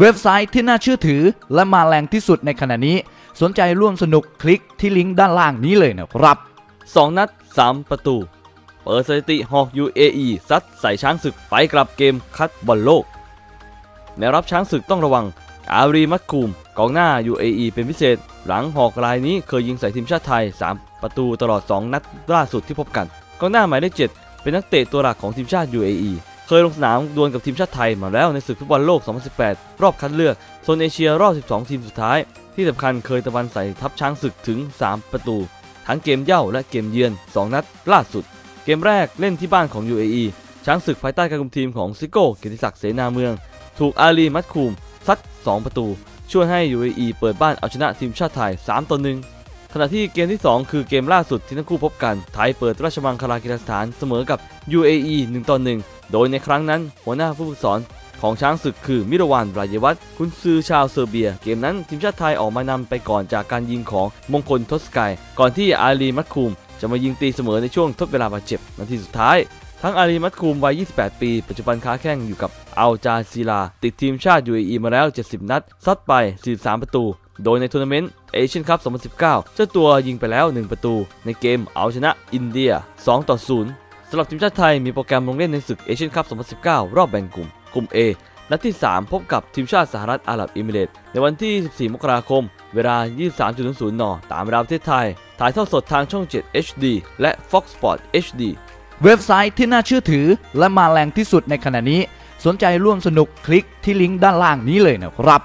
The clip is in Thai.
เว็บไซต์ที่น่าเชื่อถือและมาแรงที่สุดในขณะนี้ สนใจร่วมสนุกคลิกที่ลิงก์ด้านล่างนี้เลยนะครับ 2 นัด 3 ประตู เปิดสถิติหอก UAE ซัดใส่ช้างศึกไปกลับเกมคัดบอลโลกแนวรับช้างศึกต้องระวัง อารีมัตคูมกองหน้า UAE เป็นพิเศษ หลังหอกรายนี้เคยยิงใส่ทีมชาติไทย 3 ประตูตลอด 2 นัดล่าสุดที่พบกันกองหน้าหมายเลข7เป็นนักเตะตัวหลักของทีมชาติ UAE เคยลงสนามดวลกับทีมชาติไทยมาแล้วในศึกฟุตบอลโลก 2018 รอบคัดเลือกโซนเอเชียรอบ 12 ทีมสุดท้าย ที่สำคัญเคยตะวันใส่ทัพช้างศึกถึง 3 ประตู ทั้งเกมเย่าและเกมเยือน 2 นัดล่าสุด เกมแรกเล่นที่บ้านของ UAE ช้างศึกภายใต้การคุมทีมของซิโก้เกียรติศักดิ์เสนาเมือง ถูกอาลีมัดคูมซัด 2 ประตู ช่วยให้ UAE เปิดบ้านเอาชนะทีมชาติไทย 3 ต่อ 1ขณะที่เกมที่ 2 คือเกมล่าสุดที่ทั้งคู่พบกัน ไทยเปิดราชมังคลากีฬาสถานเสมอกับ UAE 1ต่อ1 โดยในครั้งนั้นหัวหน้าผู้ฝึกสอนของช้างศึกคือมิรวานรายวัฒน์คุณซือชาวเซอร์เบีย เกมนั้นทีมชาติไทยออกมานำไปก่อนจากการยิงของมงคลทศกาย ก่อนที่อาลีมัดคูม จะมายิงตีเสมอในช่วงทดเวลาบาดเจ็บนาทีสุดท้าย ทั้งอาลีมัดคูมวัย 28 ปี ปัจจุบันค้าแข่งอยู่กับอัลจาซีลา ติดทีมชาติ UAE มาแล้ว 70 นัด ซัดไป 43 ประตู โดยในทัวร์นาเมนต์เอเชียนคัพ 2019 เจ้าตัวยิงไปแล้ว 1 ประตู ในเกมเอาชนะอินเดีย 2 ต่อ 0 สำหรับทีมชาติไทยมีโปรแกรมลงเล่นในศึกเอเชียนคัพ 2019 รอบแบ่งกลุ่ม กลุ่ม A นัดที่ 3 พบกับทีมชาติสหรัฐอาหรับเอมิเรตส์ในวันที่ 14 มกราคม เวลา 23.00 น ตามเวลาประเทศไทย ถ่ายทอดสดทางช่อง 7 HD และ Fox Sport HD เว็บไซต์ที่น่าเชื่อถือและมาแรงที่สุดในขณะนี้ สนใจร่วมสนุกคลิกที่ลิงก์ด้านล่างนี้เลยนะครับ